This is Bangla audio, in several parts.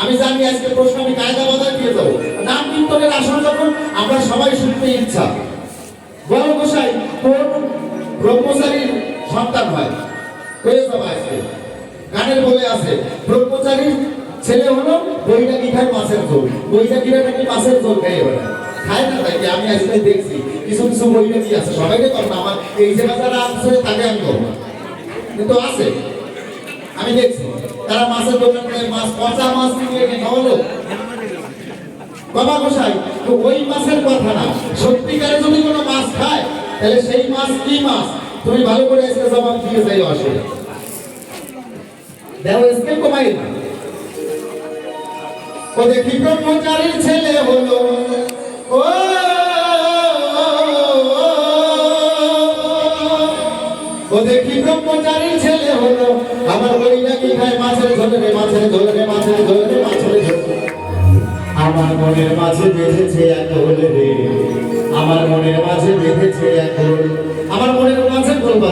আমি জানি আজকে প্রশ্ন, আমি কায়দা বাজার দিয়ে দেবো নাম কীর্তনের আসন যখন, আমরা সবাই শুনতে ইচ্ছা। বড় গোসাই, কোন ব্রহ্মচারীর সন্তান হয়? যাবে আজকে। গানের বলে আছে, ব্রহ্মচারীর ছেলে হলো বৈরাগী খায় মাছের ঝোল। বৈরাগীরা নাকি মাছের ঝোল খায় এবার। খায় না তাই আমি আজকে দেখছি। কিছু কিছু বৈরাগী আছে। সবাইকে করব না আমার এই যে যারা আছে তাকে আমি করব কিন্তু আছে। আমি দেখছি, তারা মাছের দোকান থেকে মাছ, পচা মাছ নিয়ে খাওয়ালো। বাবা গোসাই, তো ওই মাছের কথা না, সত্যিকারে যদি কোনো মাছ খায়, তাহলে সেই মাছ কি মাছ? তুমি ভালো করে আজকে জবাব দিয়ে যাই আসলে দেখো, স্কেল কমাই না ও দেখি ব্রহ্মচারীর ছেলে হলো ও দেখি ব্রহ্মচারীর ছেলে হলো? আমার বই নাকি খায় মাছের ঝোলে রে মাছের ঝোলে রে মাছের ঝোলে রে মাছের ঝোলে আমার মনের মাঝে বেঁধেছে এক হোল রে। আমার মনের মাঝে বেঁধেছে এক আমার মনের মাঝে বলবা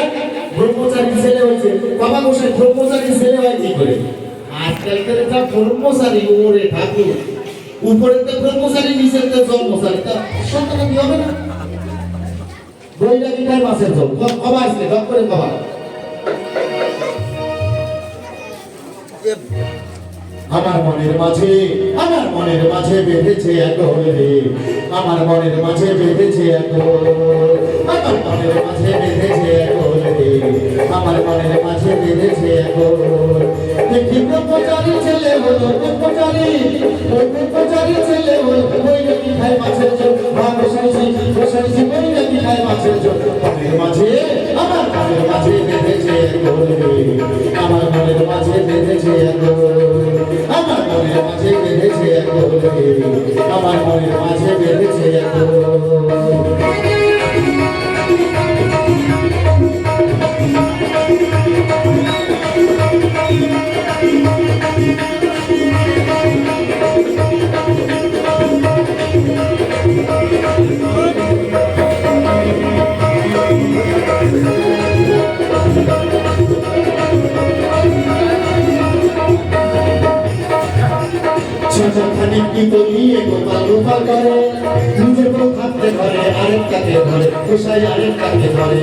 এক ব্রহ্মচারী ছেলে হয়েছে। বাবা গোসাই ব্রহ্মচারী ছেলে হয় কি করে? আজকালকার যা ব্রহ্মচারী, ওরে ঠাকুর। উপরে তো ব্রহ্মচারী, নিচের তো জন্মচারী। তা সন্তান কি হবে না? বইটা কি খায় মাছের ঝোল। কবা আসলে ডক করে কবা। আমার মনের মাঝে, আমার মনের মাঝে বেঁধেছে হোল রে। আমার মনের মাঝে বেঁধেছে এক আমার মনের মাঝে বেঁধেছে হোল রে। আমার মনের মাঝে বেঁধেছে এক দেখি ব্রহ্মচারী ছেলে হলো ব্রহ্মচারী। ওই ব্রহ্মচারী ছেলে হলো ওই নাকি খায় মাছের মা বসাইছি বসাইছি ওই নাকি মাঝে মনের মাঝে, আমার মনের মাঝে বেঁধেছে আমার মনের মাঝে বেঁধেছে আমার মনের মাঝে বেঁধেছে আমার মনের ছোটখানি কি বলিয়ে গোপাল গোপাল করে। নিজের বউ থাকতে ধরে আরেকটাকে ধরে কোষাই আরেকটাকে ধরে।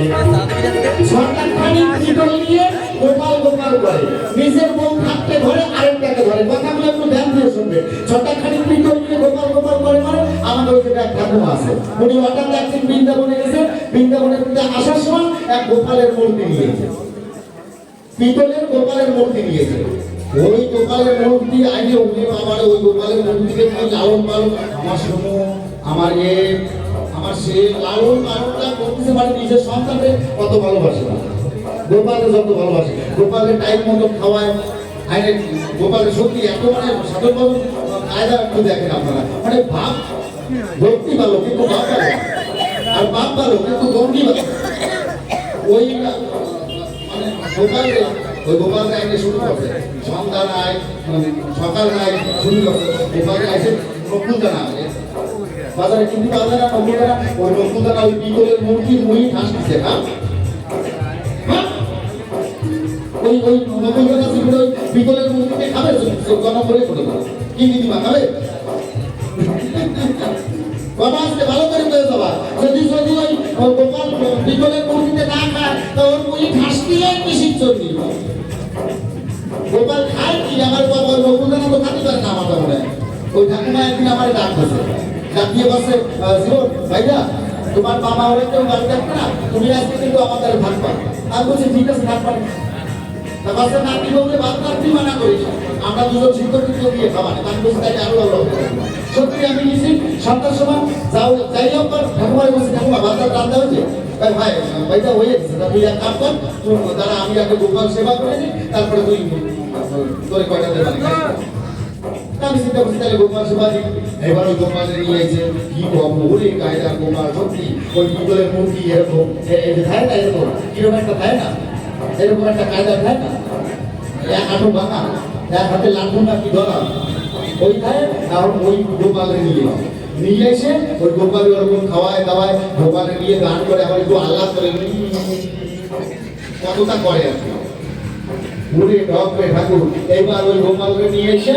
ছোটখানি কি বলিয়ে গোপাল গোপাল করে। নিজের বউ থাকতে ধরে আরেকটাকে ধরে। কথাগুলো একটু ধ্যান দিয়ে শুনবে। ছোটখানি কি বলিয়ে গোপাল গোপাল করে মানে আমাদের ওইখানে এক ঠাকুমা আছে। উনি হঠাৎ একদিন বৃন্দাবনে গেছে বৃন্দাবনের আসার সময় এক গোপালের মূর্তি নিয়েছে পিতলের গোপালের মূর্তি নিয়েছে ওই গোপালের মূর্তি আইনে উনি আমার ওই গোপালের মূর্তিকে আমি লালন পালন আমার শোনো, আমার এ, আমার সে লালন পালনটা করতেছে মানে নিজের সন্তানকে কত ভালোবাসে না। গোপালকে যত ভালোবাসে। গোপালের টাইম মতো খাওয়ায়, আইনে গোপালের সত্যি এত মানে পালন কায়দা একটু দেখেন আপনারা। মানে ভাব, ভক্তি ভালো, কিন্তু ভাব ভালো। আর বাপ ভালো, কিন্তু গন্ডি ভালো। ওই মানে গোপাল ওই গোপাল আইনে শুরু করছে সন্ধ্যা নাই মানে সকাল নাই শুরু করছে গোপাল আইসে নকুলদানা বাজারে কিন্তু বাজারে ওই নকুলদানা ওই পিতলের মূর্তি মুই ঠাসছে না হ্যাঁ? ওই ওই ওই পিতলের খাবে? করে করে কি দিদিমা, খাবে? আজকে ভালো করে বলে দেবা যদি যদি ওই গোপাল বিকলের মূর্তিতে না খায় ওই ঠাকুমা একদিন আমার ডাক দিয়েছে ডাক দিয়ে বসে জীবন ভাইয়া, তোমার বাবা ওরা কেউ গাড়ি ডাকবে না, তুমি আজকে কিন্তু আমাদের ভাগ পা আর বলছে, ঠিক আছে, ভাগ পাবে তা বাচ্চা নাতি বলতে বাদ নাতি মানা করিস আমরা দুজন টিদ্ধ দিয়ে খাওয়ানি তার বসে তাই আরও ভালো সত্যি আমি নিছি সন্ধ্যার সময় যাও, যাই হোক ঠাকুমার বসে ঠাকুমা, ভাত রান্না হয়েছে? তাই ভাই, ভাইটা হয়ে গেছে তুই এক কাম কর দাঁড়া, আমি আগে গোপাল সেবা করে নিই, তারপরে তুই তোর কয়টা দেবা? আমি চিন্তা করছি তাহলে গোপাল গোপালে নিয়ে ওই পিতলের মূর্তি এরকম। এ- এই যে থাকে না এরকম। কীরকম একটা থাকে না এরকম একটা কায়দা থাকে না এক হাঁটু ভাঙা, এক হাতে লাঠু না কি ধরা ওই খায় এখন ওই গোপালে নিয়ে নিয়ে এসে ওই গোপালে ওরকম খাওয়ায়, দাওয়ায়, গোপালে নিয়ে গান করে আবার একটু আল্লাহ করে কতটা করে আর কি? ঠাকুর। এবার ওই গোপালকে নিয়ে এসে